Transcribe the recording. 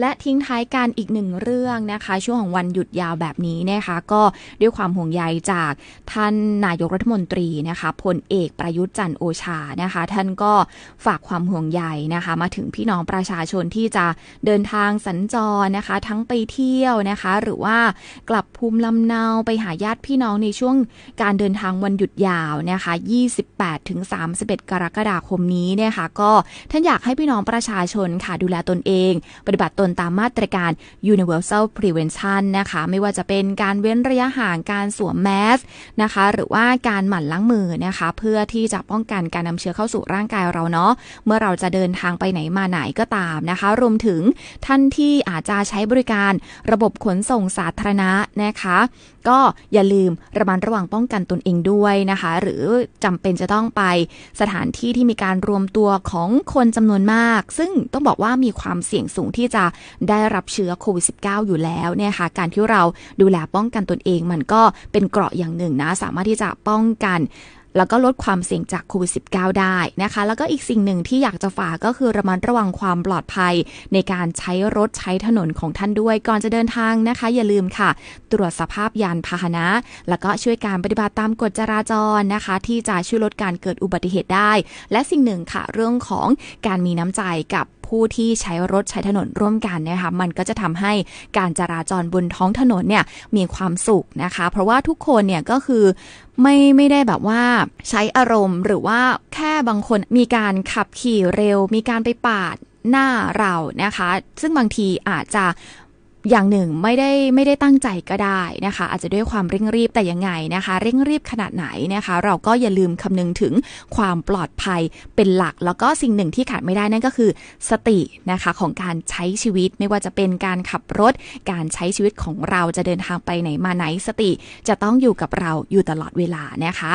และทิ้งท้ายกันอีกหนึ่งเรื่องนะคะ ช่วงของวันหยุดยาวแบบนี้นะคะ ก็ด้วยความห่วงใยจากท่านนายกรัฐมนตรีนะคะพลเอกประยุทธ์จันโอชานะคะ ท่านก็ฝากความห่วงใยนะคะ มาถึงพี่น้องประชาชนที่จะเดินทางสัญจรนะคะ ทั้งไปเที่ยวนะคะ หรือว่ากลับภูมิลำเนาไปหาญาติพี่น้องในช่วงการเดินทางวันหยุดยาวนะคะ 28ถึง31 กรกฎาคมนี้นะคะ ก็ท่านอยากให้พี่น้องประชาชนค่ะดูแลตนเอง ปฏิบัติตนตามมาตรการ universal prevention นะคะ ไม่ว่าจะเป็นการเว้นระยะห่างการสวมแมสนะคะ หรือว่าการหมั่นล้างมือนะคะ เพื่อที่จะป้องกันการนำเชื้อเข้าสู่ร่างกายเราเนาะเมื่อเราจะเดินทางไปไหนมาไหนก็ตามนะคะ รวมถึงท่านที่อาจจะใช้บริการระบบขนส่งสาธารณะนะคะ ก็อย่าลืมระมัดระวังป้องกันตนเองด้วยนะคะ หรือจำเป็นจะต้องไปสถานที่ที่มีการรวมตัวของคนจำนวนมาก ซึ่งต้องบอกว่ามีความเสี่ยงสูงที่จะได้รับเชื้อโควิด -19 อยู่แล้วเนี่ยค่ะการที่เราดูแลป้องกันตนเองมันก็เป็นเกราะอย่างหนึ่งนะ สามารถที่จะป้องกันแล้วก็ลดความเสี่ยงจากโควิด -19 ได้นะคะ แล้วก็อีกสิ่งหนึ่งที่อยากจะฝากก็คือระมัดระวังความปลอดภัย ในการใช้รถใช้ถนนของท่านด้วยก่อนจะเดินทางนะคะ อย่าลืมค่ะ ตรวจสภาพยานพาหนะ แล้วก็ช่วยการปฏิบัติตามกฎจราจรนะคะ ที่จะช่วยลดการเกิดอุบัติเหตุได้ และสิ่งหนึ่งค่ะ เรื่องของการมีน้ำใจกับ ผู้ที่ใช้รถใช้ถนนร่วมกันนะคะมันก็จะทำให้การจราจรบนท้องถนนเนี่ยมีความสุขนะคะ เพราะว่าทุกคนเนี่ยก็คือไม่ไม่ได้แบบว่าใช้อารมณ์หรือว่าแค่บางคนมีการขับขี่เร็ว มีการไปปาดหน้าเรานะคะ ซึ่งบางทีอาจจะ อย่างหนึ่งไม่ได้ไม่ได้ตั้งใจก็ได้นะคะ อาจจะด้วยความเร่งรีบแต่ยังไงนะคะ เร่งรีบขนาดไหนนะคะ เราก็อย่าลืมคำนึงถึงความปลอดภัยเป็นหลัก แล้วก็สิ่งหนึ่งที่ขาดไม่ได้นั่นก็คือ สตินะคะของการใช้ชีวิตไม่ว่าจะเป็นการขับรถ การใช้ชีวิตของเราจะเดินทางไปไหนมาไหนสติ จะต้องอยู่กับเราอยู่ตลอดเวลานะคะ